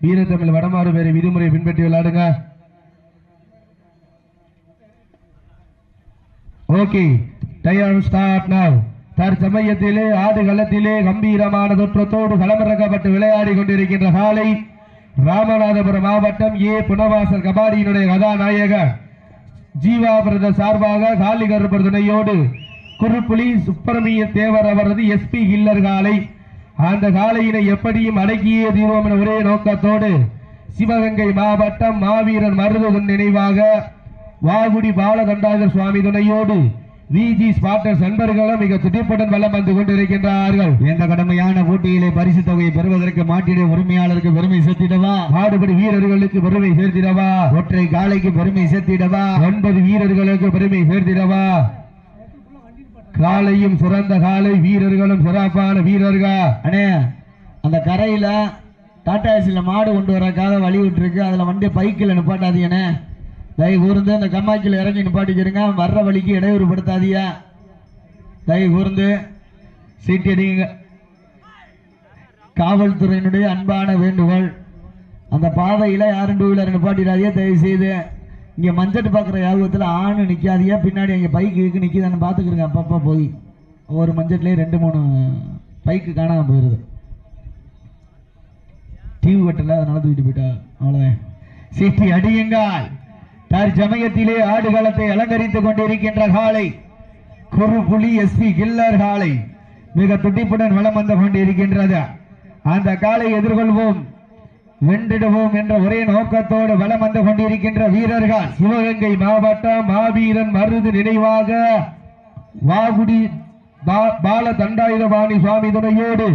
வீரத்தமிழ் வடமாறு பேரை விதிமுறையை பின்பற்றி விளையாடுங்க. ஓகே டயம் ஸ்டார்ட் நவ் தற்சமயத்திலே ஆடு களத்திலே கம்பீரமான தொற்றத்தோடு களமிறக்கப்பட்டு விளையாடி கொண்டிருக்கின்ற காலை ராமநாதபுரம் மாவட்டம் ஏ. புனவாசல் கபாடியினுடைய கதாநாயகர் ஜீவாபிரதன் சார்பாக காளிகர் துணையோடு குருப்புலி சுப்பிரமணிய தேவர் அவரது எஸ்பி கில்லர் காலை அந்த காலையினை எப்படியும் அடக்கியே தீர்வோம் என ஒரே நோக்கத்தோடு சிவகங்கை மாவட்டம் மாவீரன் மருதகன் நினைவாக வாகுடி பாலகண்டாகர் சுவாமி துணையோடு விஜி ஸ்பாட்டர்ஸ் நண்பர்களும் மிக துடிப்புடன் வலம் வந்து கொண்டிருக்கின்றார்கள். இந்த கடுமையான போட்டியிலே பரிசு தொகையை பெறுவதற்கு மாட்டிட உரிமையாளருக்கு பெருமை சேர்த்திடவா? ஆடுபடி வீரர்களுக்கு பெருமை சேர்த்திடவா? ஒற்றை காலைக்கு பெருமை சேர்த்திடவா? ஒன்பது வீரர்களுக்கு பெருமை சேர்த்திடவா? காலையும் சிறந்த காலை வீரர்களும் சிறப்பான வீரர்கள்? அண்ணே அந்த கரையில டாடா மாடு கொண்டு வரக்காக வழி விட்டுருக்கு. அதில் வண்டி பைக்கில் நிப்பாட்டாதீங்கண்ணே தயவு கூர்ந்து அந்த கம்மாக்கில் இறங்கி நிப்பாட்டிக்கிறங்க. வர்ற வழிக்கு இடையூறுபடுத்தாதீங்க. தயவு கூர்ந்து சீட்டி அடிங்க. காவல்துறையினுடைய அன்பான வேண்டுகோள். அந்த பாதையில் யாரும் டூ வீலர் நிப்பாட்டிடாதீங்க. தயவு செய்து இங்க மஞ்சட்டு பார்க்குற யாபகத்தில் ஆணு நிற்காதியா பின்னாடி அங்கே பைக்கு இருக்கு நிற்கிதான்னு பார்த்துக்கிறங்க அப்பப்போ போய் ஒரு மஞ்சட்லேயே ரெண்டு மூணு பைக்கு காணாமல் போயிடுது டிவி கட்டல அதனால தூக்கிட்டு போயிட்டா. அவ்வளோதான் சீட்டி அடியுங்கள் தற்சமயத்திலே ஆடுகளத்தை அலங்கரித்துக் கொண்டிருக்கின்ற காலை. குறுபுலி எஸ்பி கில்லர் காலை. மிக துடிப்புடன் வளம் வந்து கொண்டிருக்கின்றது. அந்த காலை எதிர்கொள்வோம். வென்றிடுவோம் என்ற ஒரே நோக்கத்தோடு வலம் வந்து கொண்டிருக்கின்ற வீரர்கள். சிவகங்கை மாவட்டம் மாவீரன் மருது நினைவாக வாகுடி பா- பால தண்டாயுதபாணி சுவாமி துணையோடு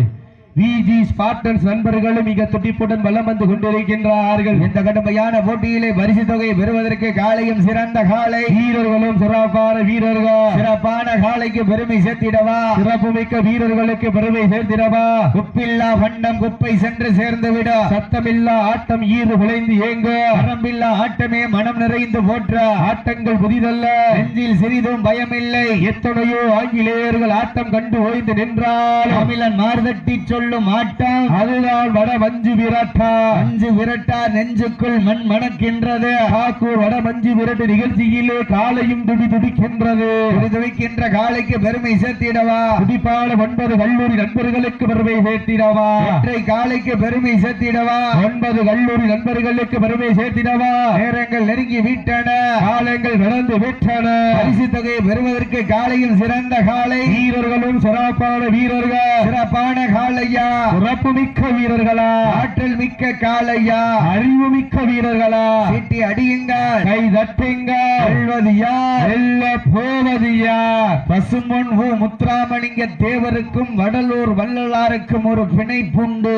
விஜி ஸ்பாட்டன்ஸ் நண்பர்களும் மிக துடிப்புடன் வலம் வந்து கொண்டிருக்கின்றார்கள். இந்த கடுமையான போட்டியிலே பரிசு தொகை பெறுவதற்கு காலையும் சிறந்த காலை. வீரர்களும் சிறப்பான வீரர்கள். சிறப்பான காலைக்கு பெருமை சேர்த்திடவா? சிறப்புமிக்க வீரர்களுக்கு பெருமை சேர்த்திடவா? குப்பில்லா வண்ணம் குப்பை சென்று சேர்ந்து விட சத்தமில்லா ஆட்டம் ஈறு குலைந்து ஏங்க. வரம்பில்லா ஆட்டமே மனம் நிறைந்து போற்ற. ஆட்டங்கள் புதிதல்ல. நெஞ்சில் சிறிதும் பயமில்லை. எத்தனையோ ஆங்கிலேயர்கள் ஆட்டம் கண்டு ஓய்ந்து நின்றால். தமிழன் மார்தட்டி சொல்லும் ஆட்டம் அதுதான் வட மஞ்சு விரட்டா. அஞ்சு விரட்டா நெஞ்சுக்குள் மண் மணக்கின்றது. காக்கூர் வட மஞ்சு விரட்டு நிகழ்ச்சியிலே காலையும் துடி துடிக்கின்றது. துடி துடிக்கின்ற காலைக்கு பெருமை சேர்த்திடவா? துடிப்பான ஒன்பது கல்லூரி நண்பர்களுக்கு பெருமை சேர்த்திடவா? ஒற்றை காலைக்கு பெருமை சேர்த்திடவா? ஒன்பது கல்லூரி நண்பர்களுக்கு பெருமை சேர்த்திடவா? நேரங்கள் நெருங்கி விட்டன. காலங்கள் நடந்து விட்டன. பரிசு தொகையை பெறுவதற்கு காலையில் சிறந்த காலை. வீரர்களும் சிறப்பான வீரர்கள். சிறப்பான காலையா சிறப்பு மிக்க வீரர்களா. ஆற்றல் மிக்க காலையா அறிவு மிக்க வீரர்களா. சீட்டி அடியுங்கள். கை தட்டுங்க வெல்வது யார் வெல்ல போவது யார் பசும்பொன் ஊ முத்துராமலிங்க தேவருக்கும் வடலூர் வள்ளலாருக்கும் ஒரு பிணைப்புண்டு.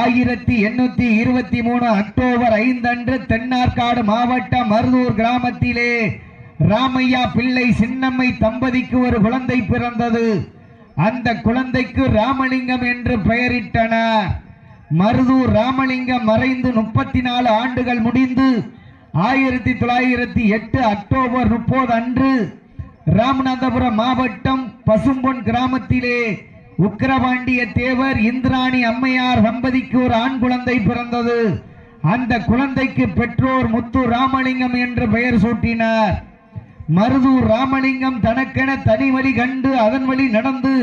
ஆயிரத்தி எண்ணூத்தி இருபத்தி மூணு அக்டோபர் ஐந்தன்று தென்னார்காடு மாவட்டம் மருதூர் கிராமத்திலே ராமையா பிள்ளை சின்னம்மை தம்பதிக்கு ஒரு குழந்தை பிறந்தது. அந்த குழந்தைக்கு ராமலிங்கம் என்று பெயரிட்டனர். மருதூர் ராமலிங்கம் மறைந்து முப்பத்தி நாலு ஆண்டுகள் முடிந்து ஆயிரத்தி தொள்ளாயிரத்தி எட்டு அக்டோபர் முப்பது அன்று ராமநாதபுரம் மாவட்டம் பசும்பொன் கிராமத்திலே உக்கிரபாண்டிய தேவர் இந்திராணி அம்மையார் தம்பதிக்கு ஒரு ஆண் குழந்தை பிறந்தது. அந்த குழந்தைக்கு பெற்றோர் முத்து ராமலிங்கம் என்று பெயர் சூட்டினார். மருதூர் ராமலிங்கம் தனக்கென தனி வழி கண்டு அதன் வழி நடந்து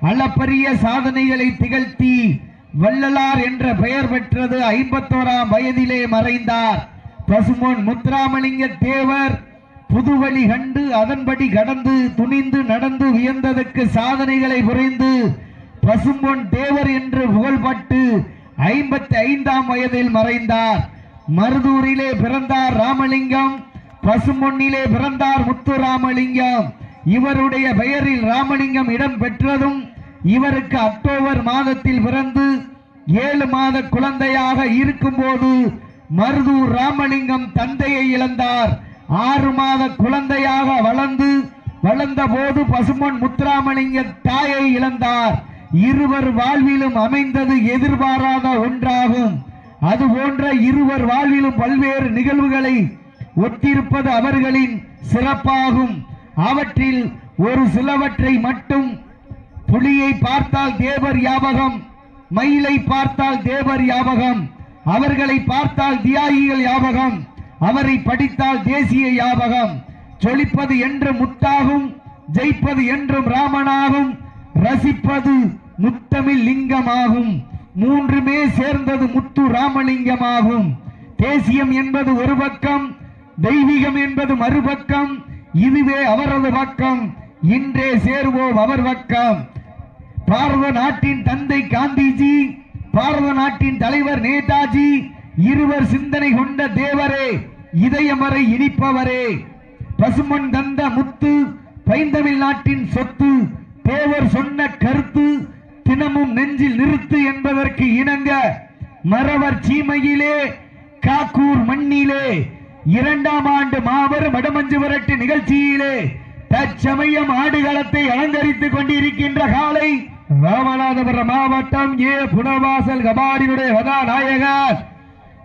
அளப்பரிய சாதனைகளை திகழ்த்தி வள்ளலார் என்ற பெயர் பெற்றது ஐம்பத்தோராம் வயதிலே மறைந்தார். பசுமோன் முத்துராமலிங்க தேவர் புதுவழி கண்டு அதன்படி கடந்து துணிந்து நடந்து வியந்ததற்கு சாதனைகளை புரிந்து பசும்பொன் தேவர் என்று புகழ்பட்டு ஐம்பத்தி ஐந்தாம் வயதில் மறைந்தார். மருதூரிலே பிறந்தார் ராமலிங்கம். பசுமொன்னிலே பிறந்தார் முத்து ராமலிங்கம் இவருடைய பெயரில் ராமலிங்கம் இடம் பெற்றதும் இவருக்கு அக்டோபர் மாதத்தில் பிறந்து ஏழு மாத குழந்தையாக இருக்கும்போது மருதூர் ராமலிங்கம் தந்தையை இழந்தார். ஆறு மாத குழந்தையாக வளர்ந்து வளர்ந்த போது பசுமன் முத்துராமலிங்க தாயை இழந்தார். இருவர் வாழ்விலும் அமைந்தது எதிர்பாராத ஒன்றாகும். அது போன்ற இருவர் வாழ்விலும் பல்வேறு நிகழ்வுகளை ஒத்திருப்பது அவர்களின் சிறப்பாகும். அவற்றில் ஒரு சிலவற்றை மட்டும் புலியை பார்த்தால் தேவர் யாபகம் மயிலை பார்த்தால் தேவர் யாபகம் அவர்களை பார்த்தால் தியாகிகள் யாபகம் அவரை படித்தால் தேசிய யாபகம் சொலிப்பது என்று முத்தாகும் ஜெயிப்பது என்றும் ராமனாகும் ரசிப்பது முத்தமிழ் லிங்கமாகும். மூன்றுமே சேர்ந்தது முத்து ராமலிங்கமாகும். தேசியம் என்பது ஒரு பக்கம் தெய்வீகம் என்பது மறுபக்கம் இதுவே அவரது பக்கம். இன்றே சேருவோம் அவர் பக்கம். பாரத நாட்டின் தந்தை காந்திஜி பாரத நாட்டின் தலைவர் நேதாஜி இருவர் சிந்தனை கொண்ட தேவரே இதயமறை இனிப்பவரே. பசுமன் தந்த முத்து பைந்தமிழ் நாட்டின் சொத்து தேவர் சொன்ன கருத்து தினமும் நெஞ்சில் நிறுத்து என்பதற்கு இணங்க மறவர் சீமையிலே காக்கூர் மண்ணிலே இரண்டாம் ஆண்டு மாபெரும் இடமஞ்சு விரட்டு நிகழ்ச்சியிலே தற்சமயம் ஆடுகளத்தை அலங்கரித்துக் கொண்டிருக்கின்ற காலை ராமநாதபுரம் மாவட்டம் ஏ. புனவாசல் கபாடியுடைய கதாநாயகர்.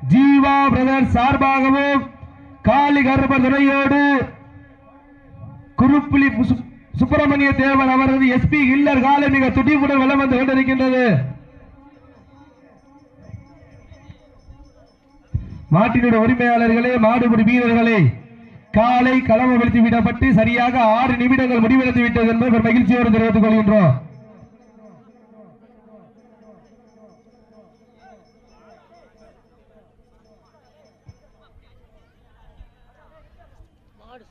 ஜீவா பிரதர் சார்பாகவும் காளி கர்ப துணையோடு குருப்புலி சுப்பிரமணிய தேவன் அவரது எஸ்பி இல்லர் காலை மிக துடிப்புடன் வளம் வந்து கொண்டிருக்கின்றது. மாட்டினுடைய உரிமையாளர்களே மாடுபிடி வீரர்களே காலை களமப்படுத்தி விடப்பட்டு சரியாக ஆறு நிமிடங்கள் முடிவெடுத்து விட்டது என்பதை மகிழ்ச்சியோடு தெரிவித்துக் கொள்கின்றோம். மாடு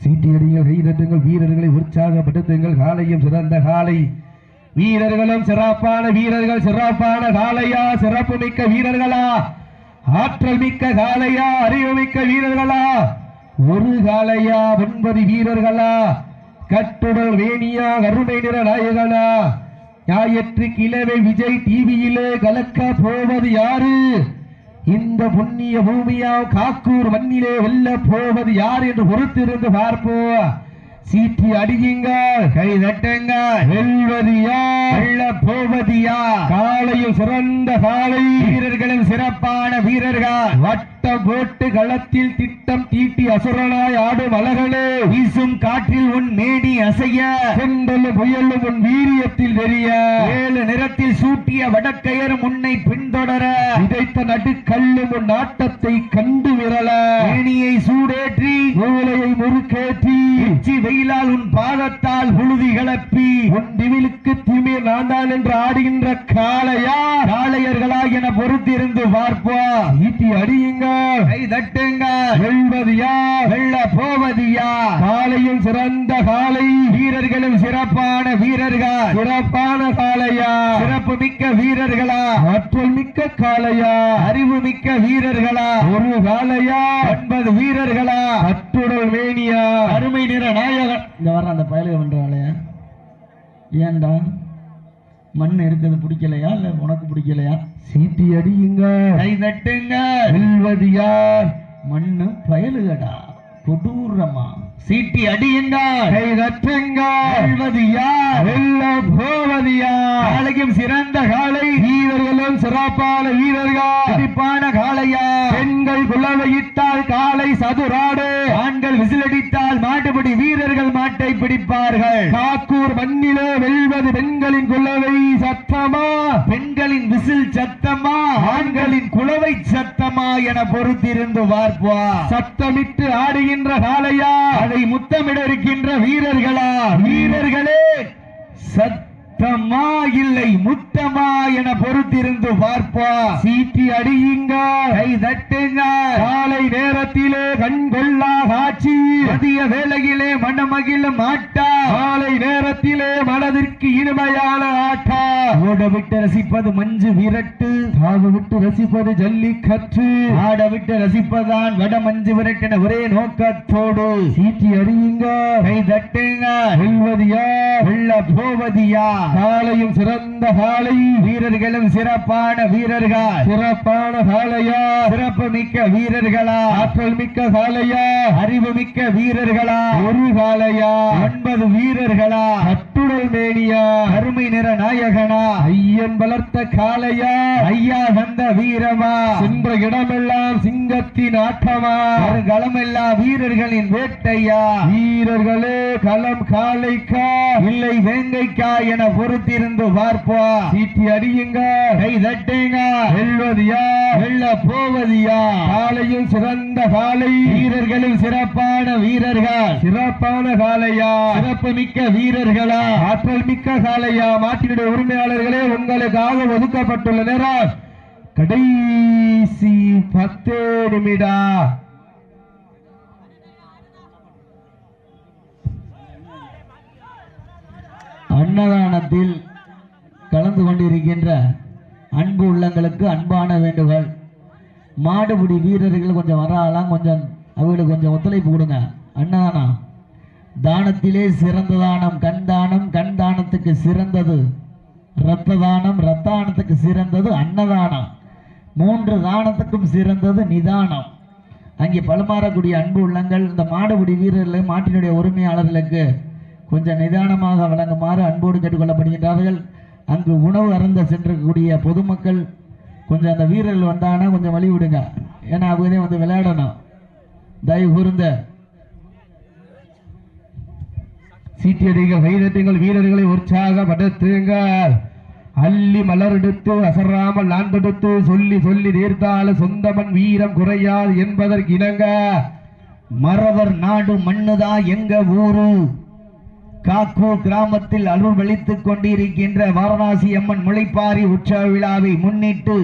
சீட்டியடிகள் கைதட்டுங்கள் வீரர்களை உற்சாகப்படுத்துங்கள். காலையும் சிறந்த காலை. வீரர்களும் சிறப்பான வீரர்கள் சிறப்பான காளையா சிறப்பு மிக்க வீரர்களா? ஆற்றல் மிக்க காளையா அறிவு மிக்க வீரர்களா? ஒரு காலையா ஒன்பது வீரர்களா? கட்டுடல் வேணியா கருணை நிற நாயகனா? ஞாயிற்று கிழமை விஜய் டிவியிலே கலக்க போவது யாரு? இந்த புண்ணிய பூமியா காக்கூர் மண்ணிலே வெல்ல போவது யார் என்று பொறுத்திருந்து பார்ப்போம். சீட்டி அடியுங்கள் கை தட்டுங்க. வெல்வதியா யார் வெல்ல காலையும் சிறந்த காலை வீரர்களும் சிறப்பான வீரர்கள். வட்டம் போட்டு களத்தில் திட்டம் தீட்டி அசுரனாய் ஆடும் அழகனே வீசும் காற்றில் உன் மேனி அசைய. சென்றலும் புயலும் உன் வீரியத்தில் தெரிய ஏழு நிறத்தில் சூட்டிய வடக்கையர் முன்னை பின்தொடர. விதைத்த நடுக்கல்லும் உன் ஆட்டத்தை கண்டு விரல. ஏனியை சூடேற்றி மூளையை முறுக்கேற்றி. உச்சி வெயிலால் உன் பாதத்தால் புழுதி கிளப்பி. உன் திவிலுக்கு திமிர் நான்தான் என்று ஆடுகின்ற காளையா? காளையர்களா என பொறுத்திருந்து பார்ப்பா ஈட்டி அடியுங்க கை தட்டுங்க. வெல்ல காலையும் சிறந்த காலை. வீரர்களும் சிறப்பான வீரர்கள். சிறப்பான காளையா சிறப்பு மிக்க வீரர்களா? ஆற்றல் மிக்க காளையா அறிவு மிக்க வீரர்களா? ஒரு காளையா ஒன்பது வீரர்களா? அத்துடல் மேனியா? அருமை நிற நாயகன். இந்த வர அந்த பயலுக பண்றாங்களே ஏன்டா? மண் இருக்கிறது பிடிக்கலையா? இல்ல உனக்கு பிடிக்கலையா? சீட்டி அடியுங்க. கை தட்டுங்க. வெல்வது யார் மண்ணு பயலுகடா. கொடூரமா. சீட்டி அடியுங்க கை தட்டுங்க வெல்வது யார் வெல்ல போவது யார் காலையும் சிறந்த காலை வீரர்களும் சிறப்பான வீரர்கள். சிரிப்பான காளையா. பெண்கள் குலவையிட்டால் காலை சதுராடு. ஆண்கள் விசிலடித்தால் மாட்டுப்படி வீரர்கள் மாட்டை பிடிப்பார்கள். காக்கூர் மண்ணிலே வெல்வது பெண்களின் குலவை சத்தமா? பெண்களின் விசில் சத்தமா? ஆண்களின் குளவை சத்தமா என பொறுத்திருந்து பார்ப்பா. சத்தமிட்டு ஆடுகின்ற காலையா அதை முத்தமிட இருக்கின்ற வீரர்களா? வீரர்களே சத்த முத்தமா இல்லை முத்தமா என பொறுத்திருந்து பார்ப்பா. சீட்டி அடியுங்க. கை தட்டுங்க. காலை நேரத்திலே கண் கொள்ளா காட்சி. மதிய வேளையிலே மனமகிழ மாட்டா. காலை நேரத்திலே மனதிற்கு இனிமையான ஆட்டா. ஓட விட்டு ரசிப்பது மஞ்சு விரட்டு. தாவு விட்டு ரசிப்பது ஜல்லிக்கற்று. ஆட விட்டு ரசிப்பதான் வட மஞ்சு விரட்டின ஒரே நோக்கத்தோடு. சீட்டி அடியுங்க. கை தட்டுங்க. வெல்வது யார் வெல்ல போவது யார் காலையும் சிறந்த காலை வீரர்களும் சிறப்பான வீரர்கள். சிறப்பான காளையா சிறப்பு மிக்க வீரர்களா. ஆற்றல் மிக்க காளையா அறிவு மிக்க வீரர்களா. ஒரு காளையா ஒன்பது வீரர்களா. கட்டுடல் மேனியா. அருமை நிற நாயகனா. ஐயன் வளர்த்த காளையா. ஐயா வந்த வீரமா. சென்ற இடமெல்லாம் சிங்கத்தின் ஆட்டமா. களமெல்லாம் வீரர்களின் வேட்டையா. வீரர்களே களம் காளைக்கா. இல்லை வேங்கைக்கா என பொறுத்திருந்து பார்ப்போம் சீட்டி அடியுங்க. கை தட்டுங்க. வெல்வதியா? வெல்ல போவதியா? காளையும் சிறந்த காலை. வீரர்களும் சிறப்பான வீரர்கள். சிறப்பான காலையா? சிறப்பு மிக்க வீரர்களா? ஆற்றல் மிக்க காலையா? மாற்றினுடைய உரிமையாளர்களே உங்களுக்காக ஒதுக்கப்பட்டுள்ள நேரம் கடைசி பத்து நிமிடம். அன்னதானத்தில் கலந்து கொண்டிருக்கின்ற அன்பு உள்ளங்களுக்கு அன்பான வேண்டுகோள். மாடுபிடி வீரர்கள் கொஞ்சம் வராலாம் கொஞ்சம் அவர்களுக்கு கொஞ்சம் ஒத்துழைப்பு கொடுங்க. அன்னதானம் தானத்திலே சிறந்த தானம் கண் தானம் கண் தானத்துக்கு சிறந்தது. இரத்த தானம் இரத்தானத்துக்கு சிறந்தது அன்னதானம். மூன்று தானத்துக்கும் சிறந்தது நிதானம். அங்கே பலமாறக்கூடிய அன்பு உள்ளங்கள் இந்த மாடுபிடி வீரர்கள் மாட்டினுடைய உரிமையாளர்களுக்கு கொஞ்சம் நிதானமாக வழங்குமாறு அன்போடு கேட்டுக்கொள்ளப்படுகின்றார்கள். அங்கு உணவு அருந்த சென்றக்கூடிய பொதுமக்கள் கொஞ்சம் அந்த வீரர்கள் வந்தாங்கன்னா கொஞ்சம் வழி விடுங்க. ஏன்னா அவங்க வந்து விளையாடணும். தயவு கூர்ந்த. சீட்டியடிகள் வைரட்டுங்கள் வீரர்களை உற்சாகப்படுத்துங்க. அள்ளி மலரெடுத்து அசராமல் நான் தொடுத்து சொல்லி சொல்லி நேர்த்தால சொந்தமன் வீரம் குறையாது என்பதற்கு இணங்க. மறவர் நாடு மண்ணுதா எங்க ஊரு? காக்கூர் கிராமத்தில் அருள் வலித்துக் கொண்டிருக்கின்ற வாரணாசி அம்மன் முளைப்பாரி உற்சவ விழாவை முன்னிட்டு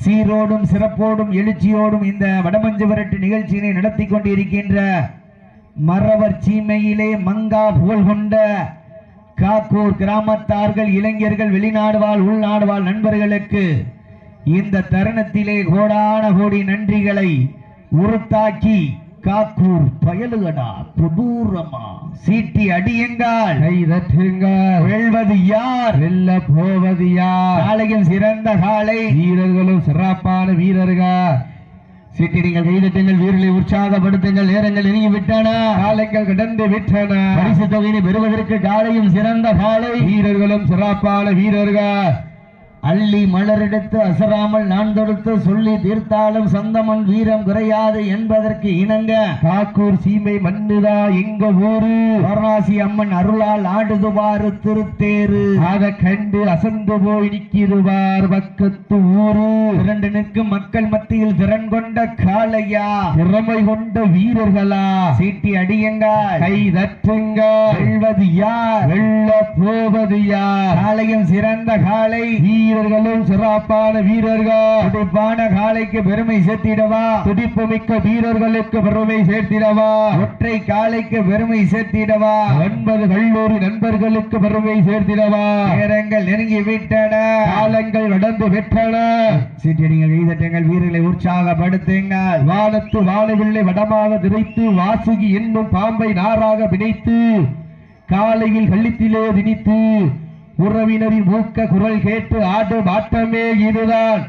சீரோடும் சிறப்போடும் எழுச்சியோடும் இந்த வடமஞ்சு விரட்டு நிகழ்ச்சியினை நடத்தி கொண்டிருக்கின்ற மறவர் சீமையிலே மங்கா புகழ் கொண்ட காக்கூர் கிராமத்தார்கள் இளைஞர்கள் வெளிநாடு வாழ் உள்நாடு வாழ் நண்பர்களுக்கு இந்த தருணத்திலே கோடான கோடி நன்றிகளை உருத்தாக்கி காக்கூர் பயலுகடா கொடூரமா சீட்டி அடியுங்கள் கைதட்டுங்கள் வெல்வது யார்? வெல்ல போவது யார்? காலையும் சிறந்த காலை வீரர்களும் சிறப்பான வீரர்கள். சீட்டிடுங்கள் கைதட்டுங்கள் வீரர்களை உற்சாகப்படுத்துங்கள் நேரங்கள் நெருங்கி விட்டன காலங்கள் கடந்து விட்டன. பரிசு தொகையினை பெறுவதற்கு காலையும் சிறந்த காலை வீரர்களும் சிறப்பான வீரர்கள். அள்ளி மலரெடுத்து அசராமல் நான் தொடுத்து சொல்லி தீர்த்தாலும் சொந்தமன் வீரம் குறையாது என்பதற்கு இணங்க காக்கூர் சீமை மண்ணுதா எங்க ஊரு? வாரணாசி அம்மன் அருளால் ஆடுதுவாறு திருத்தேரு ஆக கண்டு அசந்து போய் நிற்கிறவார் பக்கத்து ஊரு. இரண்டு நிற்கும் மக்கள் மத்தியில் திறன் கொண்ட காளையா? திறமை கொண்ட வீரர்களா? சீட்டி அடியுங்க. கை தட்டுங்க. வெல்வது யார்? வெல்ல போவது யார்? காலையும் சிறந்த காளை வீரர்களும் சிறப்பான வீரர்கள். துடிப்பான காளைக்கு பெருமை சேர்த்திடவா? துடிப்பு மிக்க வீரர்களுக்கு பெருமை சேர்த்திடவா? ஒற்றை காளைக்கு பெருமை சேர்த்திடவா? ஒன்பது கல்லூரி நண்பர்களுக்கு பெருமை சேர்த்திடவா? நேரங்கள் நெருங்கி விட்டன. காலங்கள் நடந்து விட்டன. சீட்டடிங்கள் கைதட்டுங்கள் வீரர்களை உற்சாகப்படுத்துங்கள். வானத்து வானவில்லை வடமாக திரைத்து வாசுகி என்னும் பாம்பை நாராக பிணைத்து காலையில் கள்ளித்திலே திணித்து உறவினரின் மூக்க குரல் கேட்டு ஆடும் ஆட்டமே இதுதான்.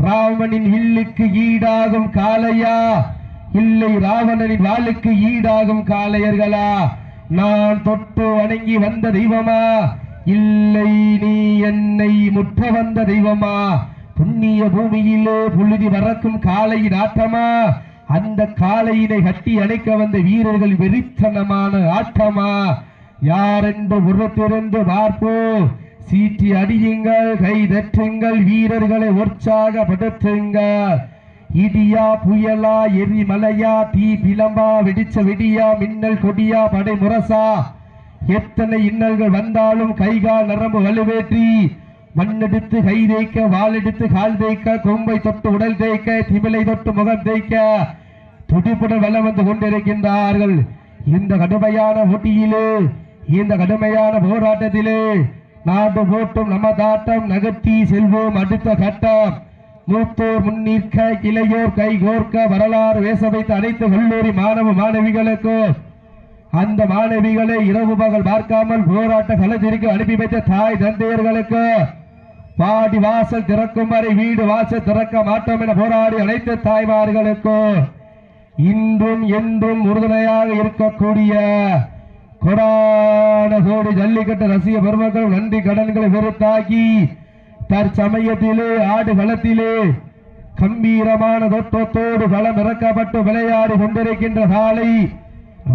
ராவணனின் வில்லுக்கு ஈடாகும் காளையா? இல்லை ராவணனின் வாளுக்கு ஈடாகும் காளையர்களா? நான் தொட்டு வணங்கி வந்த தெய்வமா? இல்லை நீ என்னை முற்ற வந்த தெய்வமா? புண்ணிய பூமியிலே புழுதி பறக்கும் காளையின் ஆட்டமா? அந்த காளையினை கட்டி அணைக்க வந்த வீரர்கள் வெறித்தனமான ஆட்டமா? யாரென்று உரத்திருந்து பார்ப்போம் சீட்டி அடியுங்கள் கை தட்டுங்கள் வீரர்களை உற்சாகப்படுத்துங்கள் இடியா புயலா எரிமலையா தீ பிளம்பா வெடிச்ச வெடியா மின்னல் கொடியா படை முரசா? எத்தனை இன்னல்கள் வந்தாலும் கைகால் நரம்பு வலுவேற்றி மண்ணெடுத்து கை தேய்க்க வாளெடுத்து கால் தேய்க்க கொம்பை தொட்டு உடல் தேய்க்க திமிலை தொட்டு முகம் தேய்க்க துடிப்புடன் வலம் வந்து கொண்டிருக்கின்றார்கள். இந்த கடுமையான போட்டியிலே இந்த கடுமையான போராட்டத்திலே நாடு போட்டும் நமதாட்டம் நகர்த்தி செல்வோம். அடுத்த கட்டம் மூத்தோர் முன்னிற்க இளையோர் கை கோர்க்க வரலாறு வேச வைத்த அனைத்து கல்லூரி மாணவ மாணவிகளுக்கும் அந்த மாணவிகளை இரவு பகல் பார்க்காமல் போராட்ட களத்திற்கு அனுப்பி வைத்த தாய் தந்தையர்களுக்கு பாடி வாசல் திறக்கும் வரை வீடு வாசல் திறக்க மாட்டோம் என போராடி அனைத்து தாய்மார்களுக்கும் இன்றும் என்றும் உறுதுணையாக இருக்கக்கூடிய கொடான கோடி ஜல்லிக்கட்டு ரசிக பெருமக்கள் நன்றி கடன்களை வெறுத்தாக்கி தற்சமயத்திலே ஆடு களத்திலே கம்பீரமான தோற்றத்தோடு களம் இறக்கப்பட்டு விளையாடி கொண்டிருக்கின்ற காலை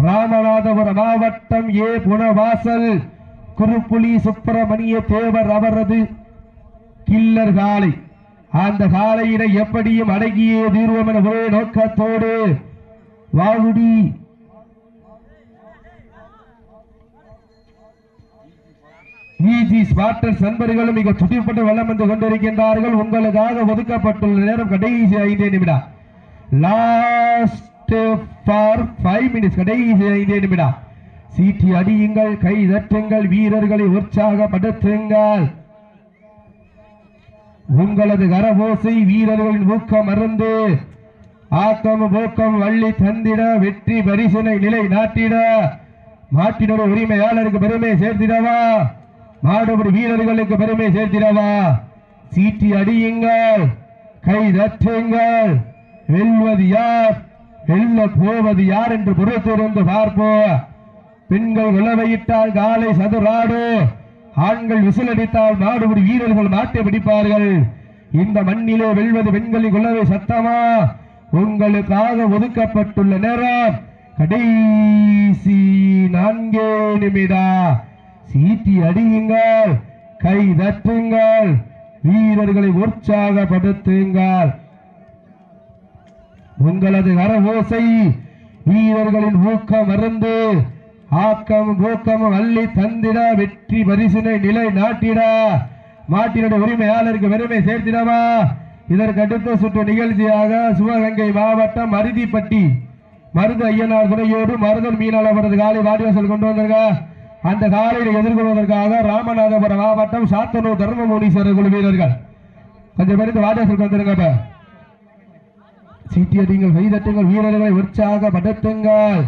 ராமநாதபுரம் மாவட்டம் ஏ. புனவாசல் குருப்புலி சுப்பிரமணிய தேவர் அவரது கில்லர் காலை அந்த காலையினை எப்படியும் அடங்கியே தீர்வோம் என ஒரே நோக்கத்தோடு வாகுடி இஜி நண்பர்களும் மிக துடிப்பட்டு வளம் வந்து கொண்டிருக்கின்றார்கள். உங்களுக்காக ஒதுக்கப்பட்டுள்ள நேரம் கடைசி ஐந்தே நிமிடம். லாஸ்ட் ஃபார் ஃபைவ் மினிட்ஸ் கடைசி ஐந்தே நிமிடம். சீட்டி அடியுங்கள் கை தட்டுங்கள் வீரர்களை உற்சாகப்படுத்துங்கள். உங்களது கரபோசை வீரர்களின் ஊக்கம் மறந்து ஆக்கம் போக்கம் வள்ளி தந்திட வெற்றி பரிசனை நிலை நாட்டிட மாட்டினோட உரிமையாளருக்கு பெருமை சேர்த்திடவா? மாடுபடி வீரர்களுக்கு பெருமை சேர்த்திடவா? சீட்டி அடியுங்கள் கை தட்டுங்கள். வெல்வது யார்? வெல்ல போவது யார் என்று புறத்திருந்து பார்ப்போம். பெண்கள் உழவையிட்டால் காலை சதுராடு ஆண்கள் விசிலடித்தால் நாடுபடி வீரர்கள் நாட்டை பிடிப்பார்கள். இந்த மண்ணிலே வெல்வது பெண்களின் உழவை சத்தமா? உங்களுக்காக ஒதுக்கப்பட்டுள்ள நேரம் கடைசி நான்கே நிமிடம். சீட்டி அடியுங்கள் கை தட்டுங்கள் வீரர்களை உற்சாகப்படுத்துங்கள். உங்களது கரவோசை வீரர்களின் ஊக்கம் மறந்து ஆக்கம் ஊக்கமும் அள்ளி தந்திட வெற்றி பரிசினை நிலை நாட்டிட. மாட்டினுடைய உரிமையாளருக்கு பெருமை சேர்த்திடவா. இதற்கு அடுத்த சுற்று நிகழ்ச்சியாக சிவகங்கை மாவட்டம் அருதிப்பட்டி. மருது ஐயனார் துணையோடு மருதன் மீனால் அவரது காலை வாடிவாசல் கொண்டு வந்திருக்க. அந்த காலையில் எதிர்கொள்வதற்காக ராமநாதபுரம் மாவட்டம் சாத்தனூர் தர்மமுனீஸ்வரர் குழு வீரர்கள். கொஞ்சம் பேருந்து இந்த வந்துருங்க சீட்டியடிங்கள் கைதட்டுங்கள் வீரர்களை உற்சாகப்படுத்துங்கள்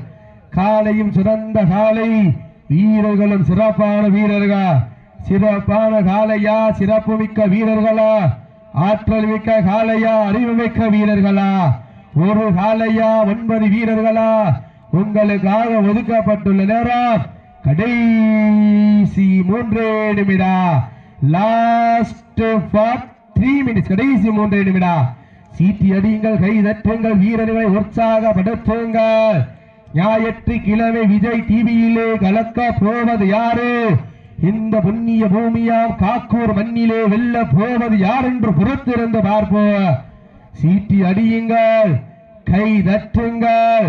காலையும் சிறந்த காலை. வீரர்களும் சிறப்பான வீரர்கள்? சிறப்பான காலையா? சிறப்பு மிக்க வீரர்களா? ஆற்றல் மிக்க காலையா? அறிவு மிக்க வீரர்களா? ஒரு காலையா? ஒன்பது வீரர்களா? உங்களுக்காக ஒதுக்கப்பட்டுள்ள நேரம். கடைசி மூன்றே நிமிடா. லாஸ்ட் ஃபார் த்ரீ மினிட்ஸ் கடைசி மூன்றே நிமிடா. சீட்டி அடியுங்கள் கை தட்டுங்கள் வீரர்களை உற்சாகப்படுத்துங்கள். ஞாயிற்றுக்கிழமை விஜய் டிவியிலே கலக்க போவது யாரு? இந்த புண்ணிய பூமியாம் காக்கூர் மண்ணிலே வெல்ல போவது யார் என்று புறத்திருந்து பார்ப்போம். சீட்டி அடியுங்கள் கை தட்டுங்கள்.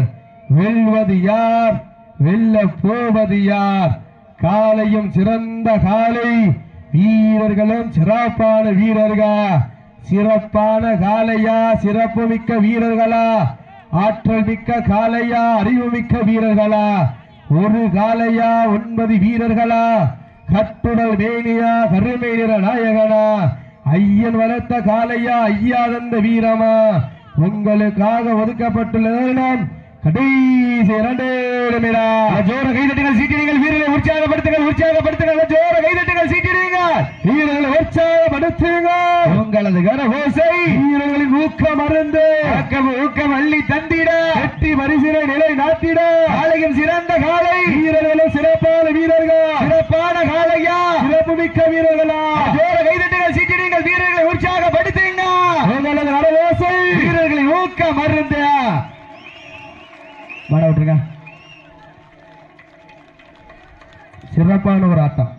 வெல்வது யார்? வெல்ல போவது யார்? காலையும் சிறந்த காலை. வீரர்களும் சிறப்பான வீரர்கள்? சிறப்பான காலையா? சிறப்பு மிக்க வீரர்களா? ஆற்றல் மிக்க காலையா? அறிவு மிக்க வீரர்களா? ஒரு காலையா? ஒன்பது வீரர்களா? கட்டுடல் மேனியா? கருமை நிற நாயகனா? ஐயன் வளர்த்த காலையா? ஐயாதந்த வீரமா? உங்களுக்காக ஒதுக்கப்பட்டுள்ள நேரம் கடைசி இரண்டே நிமிடம். ஜோர கைதட்டுங்கள் சீட்டிடுங்கள் வீரர்களை உற்சாகப்படுத்துங்கள் உற்சாகப்படுத்துங்கள் ஜோர கைதட்டுங்கள் சீட்டிடுங்கள். வீரர்களை உற்சாகப்படுத்துங்கள். உங்களது கரகோசை வீரர்களின் ஊக்கம் மறந்து ஊக்கம் அள்ளி தந்திட. வெற்றி பரிசிலை நிலை நாட்டிட. காலையும் சிறந்த காலை வீரர்களும் சிறப்பான வீரர்கள். சிறப்பான காலையா சிறப்பு மிக்க வீரர்களா ஜோர கைதட்டுங்கள் சீட்டிடுங்கள் வீரர்களை உற்சாகப்படுத்துங்க உங்களது கரகோசை வீரர்களின் ஊக்கம் மறந்து மாட விட்டுருங்க. சிறப்பான ஒரு ஆட்டம்.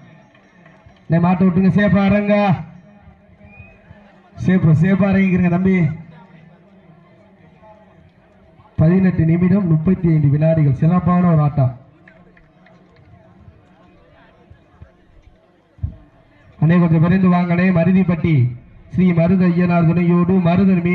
இல்லை மாட்ட விட்டுங்க சேப்பா அரங்க சேப்பு சேப்பா இறங்கிக்கிறங்க தம்பி. பதினெட்டு நிமிடம் முப்பத்தி ஐந்து வினாடிகள். சிறப்பான ஒரு ஆட்டம். அண்ணே கொஞ்சம் விரைந்து வாங்கனே மருதிப்பட்டி ஸ்ரீ மருத ஐயனார் துணையோடு மருதன் மீன